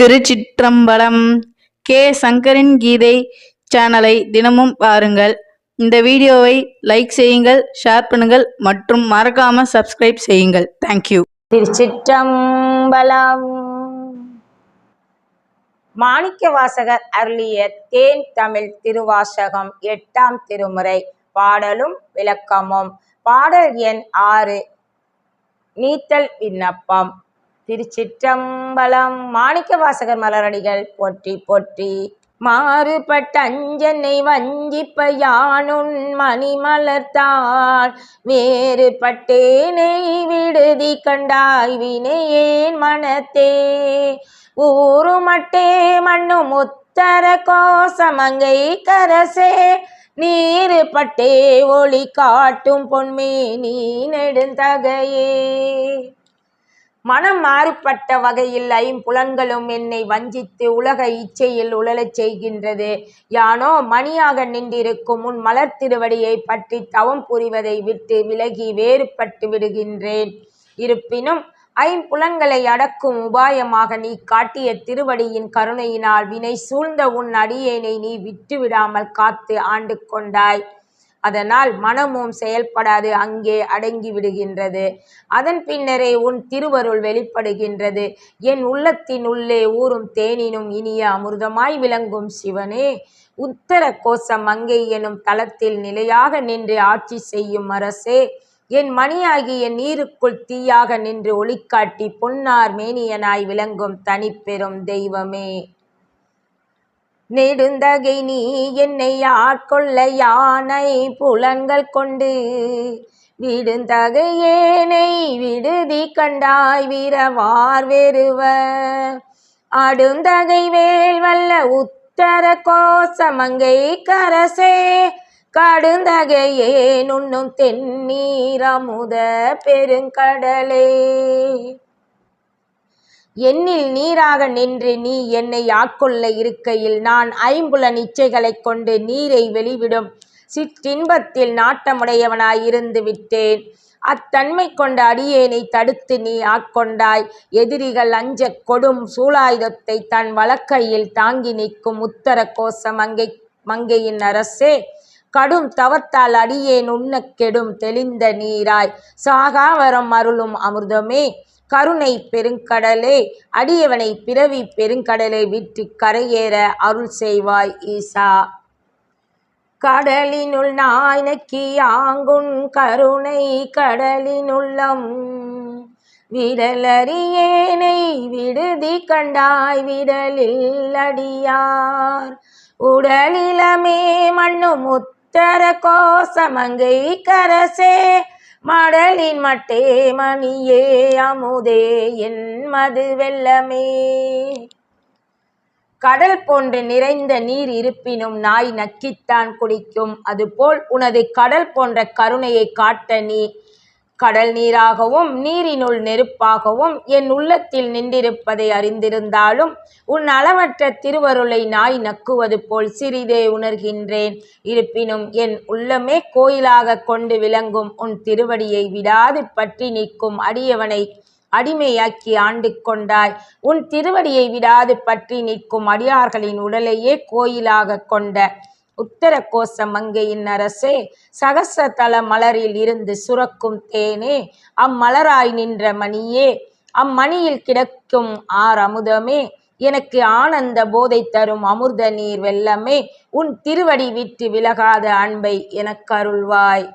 திருச்சிற்றம்பலம் K. சங்கரின் கீதை சேனலை தினமும் பாருங்கள். இந்த வீடியோவை லைக் செய்யுங்கள் ஷேர் பண்ணுங்கள் மற்றும் மறக்காம சப்ஸ்கிரைப் செய்யுங்கள். தேங்க்யூ திருச்சிற்றம்பலம். மாணிக்க வாசகர் அருளிய தேன் தமிழ் திருவாசகம் எட்டாம் திருமுறை. பாடலும் விளக்கமும். பாடல் எண் ஆறு. நீத்தல் விண்ணப்பம். திருச்சிற்றம்பலம் மாணிக்க வாசகர் மலரடிகள் போற்றி போற்றி. மாறுபட்ட அஞ்சனை வஞ்சிப்ப யானுன் மணிமலர்த்தான் வேறுபட்டேனை விடுதி கண்டாய் வினையேன் மனத்தே. ஊருமட்டே மண்ணும் உத்தர கோசமங்கை கரசே. நீரு பட்டே ஒளி காட்டும் பொன்மே நீ நெடுந்தகையே. மனம் மாறுபட்ட வகையில் ஐம்புலன்களும் என்னை வஞ்சித்து உலக இச்சையில் உழலச் செய்கின்றது. யானோ மணியாக நின்றிருக்கும் உன் மலர் திருவடியை பற்றி தவம் புரிவதை விட்டு விலகி வேறுபட்டு விடுகின்றேன். இருப்பினும் ஐம்புலன்களை அடக்கும் உபாயமாக நீ காட்டிய திருவடியின் கருணையினால் வினை சூழ்ந்த உன் அடியேனை நீ விட்டுவிடாமல் காத்து ஆண்டு கொண்டாய் அதனால் மனமும் செயல்படாது அங்கே அடங்கி விடுகின்றது. அதன் பின்னரே உன் திருவருள் வெளிப்படுகின்றது. என் உள்ளத்தின் உள்ளே ஊறும் தேனினும் இனிய அமிர்தமாய் விளங்கும் சிவனே. உத்தர கோசம் மங்கை எனும் தளத்தில் நிலையாக நின்று ஆட்சி செய்யும் அரசே. என் மணியாகிய நீருக்குள் தீயாக நின்று ஒளிக்காட்டி பொன்னார் மேனியனாய் விளங்கும் தனிப்பெரும் தெய்வமே. நெடுந்தகை நீ என்னை ஆட்கொள்ள யானை புலன்கள் கொண்டு. விடுந்தகை ஏனை விடுதி கண்டாய் வீரவார் வெறுவ அடுந்தகை வேல் வல்ல உத்தர கோசமங்கை கரசே. கடுந்தகையே நுண்ணும் தென்னீரமுத பெருங்கடலே. என்னில் நீராக நின்று நீ என்னை ஆட்கொள்ள இருக்கையில் நான் ஐம்புல நிச்சைகளைக் கொண்டு நீரை வெளிவிடும். சிற்றின்பத்தில் நாட்டமுடையவனாய் இருந்து விட்டேன். அத்தன்மை கொண்ட அடியேனை தடுத்து நீ ஆட்கொண்டாய். எதிரிகள் அஞ்ச கொடும் சூலாயுதத்தை தன் வழக்கையில் தாங்கி நிற்கும் உத்தர கோஷ மங்கை மங்கையின் அரசே கடும் தவத்தால் அடியேன் உண்ண கெடும் தெளிந்த நீராய். சாகாவரம் அருளும் அமிர்தமே கருணை பெருங்கடலே அடியவனை பிறவி பெருங்கடலை விட்டு கரையேற அருள் செய்வாய் ஈசா. கடலினுள் நாய்னக்கி ஆங்குன் கருணை கடலினுள்ளம் விடலறியேனை விடுதி கண்டாய் விடலில் அடியார். உடலிலமே மண்ணு தர கோசமங்கை கரசே மடலின் மட்டே மணியே அமுதே என் மது வெள்ளமே. கடல் போன்று நிறைந்த நீர் இருப்பினும் நாய் நக்கித்தான் குடிக்கும். அதுபோல் உனது கடல் போன்ற கருணையை காட்ட நீ கடல் நீராகவும் நீரினுள் நெருப்பாகவும் என் உள்ளத்தில் நின்றிருப்பதை அறிந்திருந்தாலும் உன் அளவற்ற திருவருளை நாய் நக்குவது போல் சிறிதே உணர்கின்றேன். இருப்பினும் என் உள்ளமே கோயிலாக கொண்டு விளங்கும் உன் திருவடியை விடாது பற்றி நிற்கும் அடியவனை அடிமையாக்கி ஆண்டு கொண்டாய். உன் திருவடியை விடாது பற்றி நிற்கும் அடியார்களின் உடலையே கோயிலாக கொண்ட உத்தர கோச மங்கையின் அரசே சகசதல மலரில் இருந்து சுரக்கும் தேனே அம்மலராய் நின்ற மணியே அம்மணியில் கிடக்கும் ஆர் அமுதமே எனக்கு ஆனந்த போதை தரும் அமிர்த நீர் வெள்ளமே உன் திருவடி விட்டு விலகாத அன்பை எனக்கு அருள்வாய்.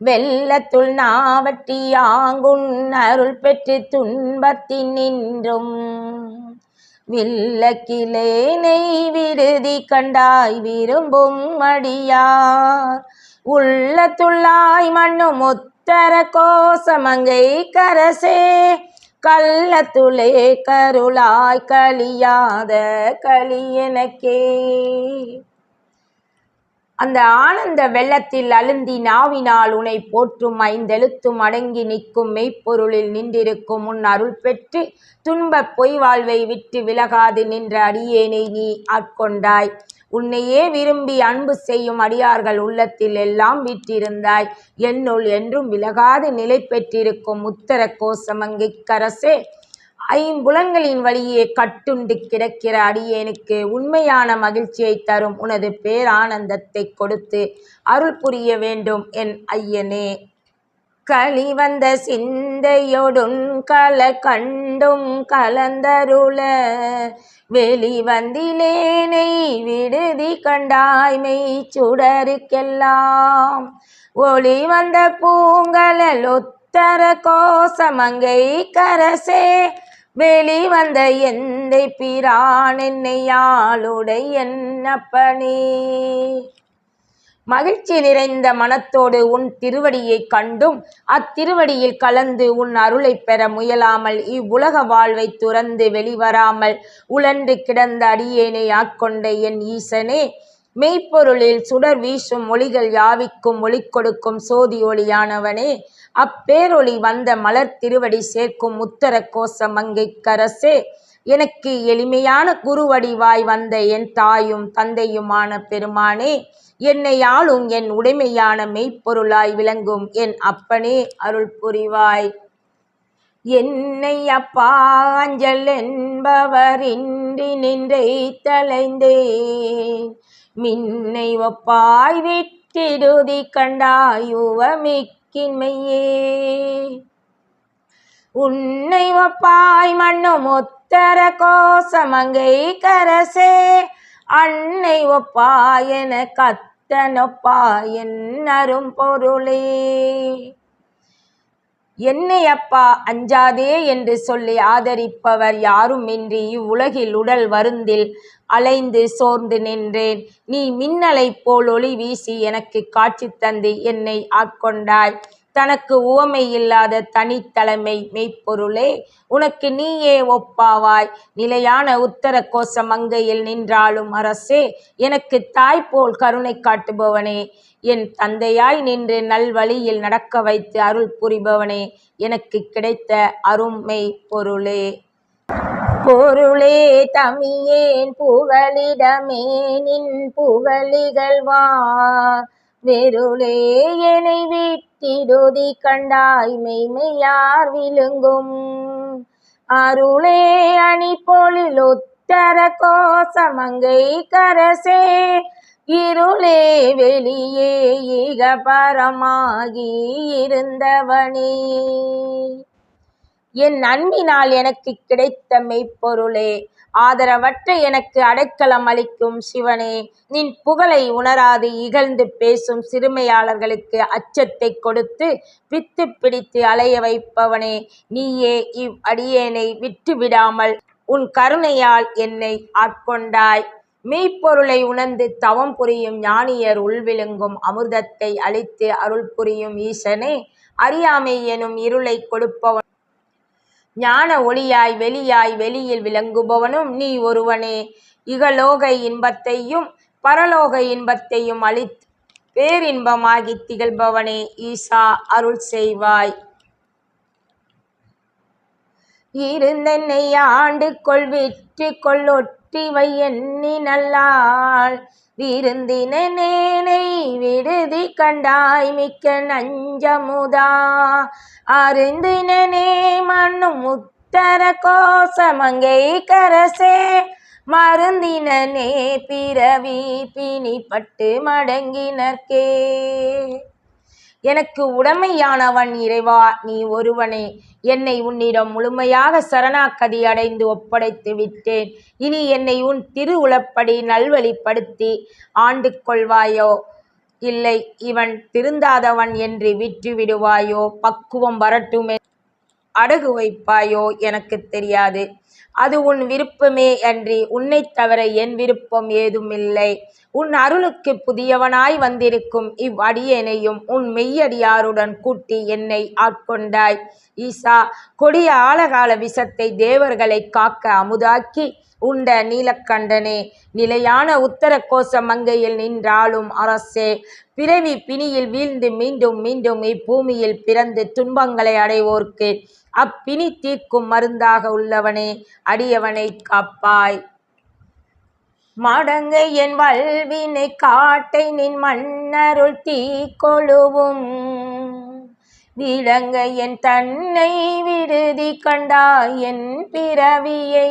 வெள்ளத்துள் நாவட்டி ஆங்குன் அருள் பெற்று துன்பத்தின் நின்றும் வில்லக்கிலேனை விருதி கண்டாய் விரும்பும் மடியார் உள்ளத்துள்ளாய் மண்ணும் உத்தர கோசமங்கை கரசே கள்ளத்துளே கருளாய் கலியாத கலியனக்கே அந்த ஆனந்த வெள்ளத்தில் அழுந்தி நாவினால் உனை போற்றும் ஐந்தெழுத்தும் அடங்கி நிற்கும் மெய்ப்பொருளில் நின்றிருக்கும் உன் அருள் பெற்று துன்பப் பொய் வாழ்வை விட்டு விலகாது நின்ற அடியேனை நீ ஆட்கொண்டாய். உன்னையே விரும்பி அன்பு செய்யும் அடியார்கள் உள்ளத்தில் எல்லாம் வீற்றிருந்தாய். என்னுள் என்றும் விலகாது நிலை பெற்றிருக்கும் உத்தர கோசமங்கிக்கரசே ஐம்புலன்களின் வழியே கட்டுண்டு கிடக்கிற அடியேனுக்கு உண்மையான மகிழ்ச்சியை தரும் உனது பேரானந்தத்தை கொடுத்து அருள் புரிய வேண்டும் என் ஐயனே. களிவந்த சிந்தையொடுன் கல கண்டும் கலந்தருள வெளிவந்திலேனை விடுதி கண்டாய்மை சுடருக்கெல்லாம். ஒளி வந்த பூங்கலல் ஒத்தர கோசமங்கை கரசே வெளிவந்த எந்தை பிரான் என்னையாளுடை என்னப்பனே? மகிழ்ச்சி நிறைந்த மனத்தோடு உன் திருவடியைக் கண்டும் அத்திருவடியில் கலந்து உன் அருளைப் பெற முயலாமல் இவ்வுலக வாழ்வை துறந்து வெளிவராமல் உழன்று கிடந்த அடியேனை ஆட்கொண்ட என் ஈசனே மெய்ப்பொருளில் சுடர் வீசும் ஒளிகள் யாவிக்கும் ஒளி கொடுக்கும் சோதி ஒளியானவனே அப்பேரொளி வந்த மலர் திருவடி சேர்க்கும் உத்தர கோச மங்கைக்கரசே எனக்கு எளிமையான குருவடிவாய் வந்த என் தாயும் தந்தையுமான பெருமானே என்னை ஆளும் என் உடைமையான மெய்ப்பொருளாய் விளங்கும் என் அப்பனே அருள் புரிவாய் என்னை அப்பா அஞ்சல் என்பவரின்றி நின்றை தலைந்தேன். மின்னை ஒப்பாய் விட்டிடுதி கண்டாயுவமிக்கின்மையே உன்னை ஒப்பாய் மண்ணும் உத்தர கோசமங்கை கரசே. அன்னை ஒப்பாயன கத்தனொப்பாயன் அரும் பொருளே. என்னை அப்பா அஞ்சாதே என்று சொல்லி ஆதரிப்பவர் யாருமின்றி இவ்வுலகில் உடல் வருந்தில் அலைந்து சோர்ந்து நின்றேன். நீ மின்னலைப் போல் ஒளி வீசி எனக்கு காட்சி தந்து என்னை ஆட்கொண்டாய். தனக்கு உவமை இல்லாத தனித்தலைமை மெய்ப்பொருளே உனக்கு நீயே ஒப்பாவாய். நிலையான உத்தர கோச மங்கையில் நின்றாலும் அரசே எனக்கு தாய் போல் கருணை காட்டுபவனே என் தந்தையாய் நின்று நல்வழியில் நடக்க வைத்து அருள் புரிபவனே எனக்கு கிடைத்த அருமை பொருளே பொருளே தமியேன் புகழிடமே நின் புகழிகழ்வார் வெருளே என்னை வீட்டிடுதி கண்டாய் மெய்மையார் விழுங்கும். அருளே அணி பொழில் உத்தர கோசமங்கை கரசே. இருளே வெளியே இக பரமாகி இருந்தவனே. என் அன்பினால் எனக்கு கிடைத்த மெய்ப்பொருளே. ஆதரவற்ற எனக்கு அடைக்கலம் அளிக்கும் சிவனே நின் புகழை உணராது இகழ்ந்து பேசும் சிறுமையாளர்களுக்கு அச்சத்தை கொடுத்து பித்து பிடித்து அலைய வைப்பவனே நீயே இவ் அடியேனை விட்டு விடாமல் உன் கருணையால் என்னை ஆட்கொண்டாய். மெய்ப்பொருளை உணர்ந்து தவம் புரியும் ஞானியர் உள்விழுங்கும் அமிர்தத்தை அளித்து அருள் புரியும் ஈசனே அறியாமை எனும் இருளை கொடுப்பவன் ஞான ஒளியாய் வெளியாய் வெளியில் விளங்குபவனும் நீ ஒருவனே. இகலோக இன்பத்தையும் பரலோக இன்பத்தையும் அளித்து பேரின்பமாகி திகழ்பவனே ஈசா அருள் செய்வாய். இருந்தென்னை ஆண்டு கொள் விற்று கொள்ளொற்றி வை எண்ணி நல்லாள். விருந்தினேனை விடுதி கண்டாய் மிக்க நஞ்சமுதா. அருந்தினே மண்ணும் முத்தர கோசமங்கை கரசே. மருந்தினே பிறவி பிணிப்பட்டு மடங்கினர்க்கே. எனக்கு உடமையானவன் இறைவா நீ ஒருவனே. என்னை உன்னிடம் முழுமையாக சரணாக்கதி அடைந்து ஒப்படைத்து விட்டேன். இனி என்னை உன் திருவுளப்படி நல்வழிப்படுத்தி ஆண்டு கொள்வாயோ? இல்லை இவன் திருந்தாதவன் என்று விட்டு விடுவாயோ? பக்குவம் வரட்டுமே. அடகு வைப்பாயோ? எனக்கு தெரியாது. அது உன் விருப்பமே அன்றி உன்னைத் தவிர என் விருப்பம் ஏதுமில்லை. உன் அருளுக்கு புதியவனாய் வந்திருக்கும் இவ் அடியேனையும் உன் மெய்யடியாருடன் கூட்டி என்னை ஆட்கொண்டாய். ஈசா கொடிய ஆழகால விஷத்தை தேவர்களை காக்க அமுதாக்கி உண்ட நீலக்கண்டனே நிலையான உத்தர கோச மங்கையில் நின்றாலும் அரசே பிறவி பிணியில் வீழ்ந்து மீண்டும் மீண்டும் இப்பூமியில் பிறந்து துன்பங்களை அடைவோர்க்கு அப்பிணி தீர்க்கும் மருந்தாக உள்ளவனே அடியவனை காப்பாய். மடங்கை என் வல்வினை காட்டை நின் மன்னருள் தீ கொழுவும் விளங்க என் தன்னை விடுதி கண்டாய் என் பிறவியை.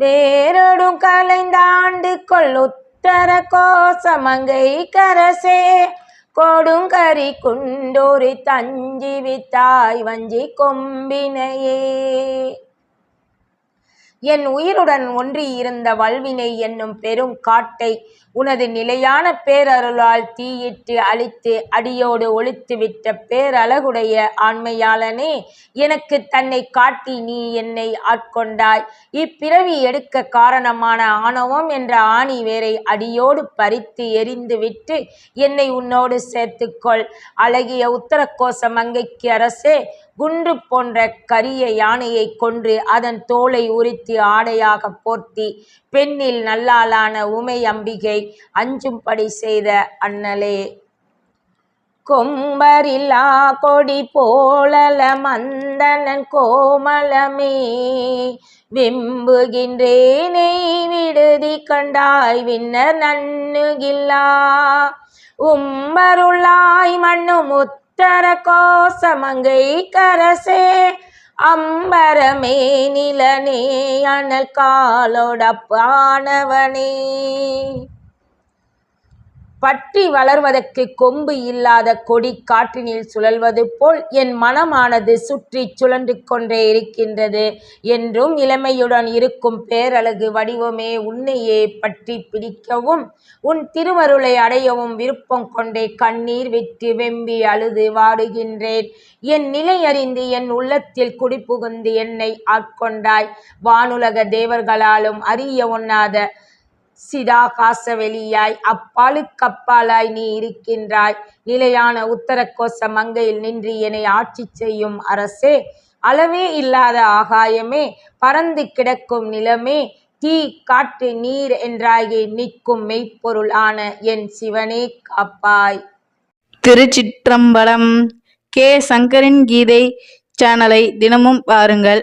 வேறொடும் கலைந்தாண்டு கொள்ளுத்தர கோசமங்கை கரசே. கொடுங்கரி குண்டோரி தஞ்சி வித்தாய் வஞ்சி கொம்பினையே. என் உயிருடன் ஒன்றி இருந்த வல்வினை என்னும் பெரும் காட்டை உனது நிலையான பேரருளால் தீயிட்டு அழித்து அடியோடு ஒழித்துவிட்ட பேரழகுடைய ஆண்மையாளனே எனக்கு தன்னை காட்டி நீ என்னை ஆட்கொண்டாய். இப்பிறவி எடுக்க காரணமான ஆணவம் என்ற ஆணி வேரை அடியோடு பறித்து எரிந்துவிட்டு என்னை உன்னோடு சேர்த்துக்கொள். அழகிய உத்தரகோச மங்கைக்கு அரசே குன்று போன்ற கரிய யானையை கொன்று அதன் தோலை உரித்து ஆடையாக போர்த்தி பெண்ணில் நல்லாளான உமை அம்பிகை அஞ்சும்படி செய்த அண்ணலே. கொம்பரில்லா கொடி போலல மந்தனன் கோமலமே வெம்புகின்றேனை விடுதி கண்டாய் விண்ணர் நன்னுகில்லா. உம்பருள்ளாய் மண்ணு முத்தர கோசமங்கை கரசே அம்பரமே நிலனே அனல் காலோடப்பானவனே பற்றி வளர்வதற்கு கொம்பு இல்லாத கொடி காற்றினில் சுழல்வது போல் என் மனமானது சுற்றி சுழன்று கொண்டே இருக்கின்றது என்றும் இளமையுடன் இருக்கும் பேரழகு வடிவமே உன்னையே பற்றி பிடிக்கவும் உன் திருவருளை அடையவும் விருப்பம் கொண்டே கண்ணீர் விட்டு வெம்பி அழுது வாடுகின்றேன். என் நிலை அறிந்து என் உள்ளத்தில் குடிபுகுந்து என்னை ஆட்கொண்டாய். வானுலக தேவர்களாலும் அறிய ஒண்ணாத சிதாகாசவெளியாய் அப்பாலுக்கப்பாலாய் நீ இருக்கின்றாய். நிலையான உத்தரகோச மங்கையில் நின்று என்னை ஆட்சி செய்யும் அரசே அளவே இல்லாத ஆகாயமே பறந்து கிடக்கும் நிலமே தீ காற்று நீர் என்றாகி நிற்கும் மெய்ப்பொருள் ஆன என் சிவனே காப்பாய். திருச்சிற்றம்பலம் கே சங்கரின் கீதை சேனலை தினமும் பாருங்கள்.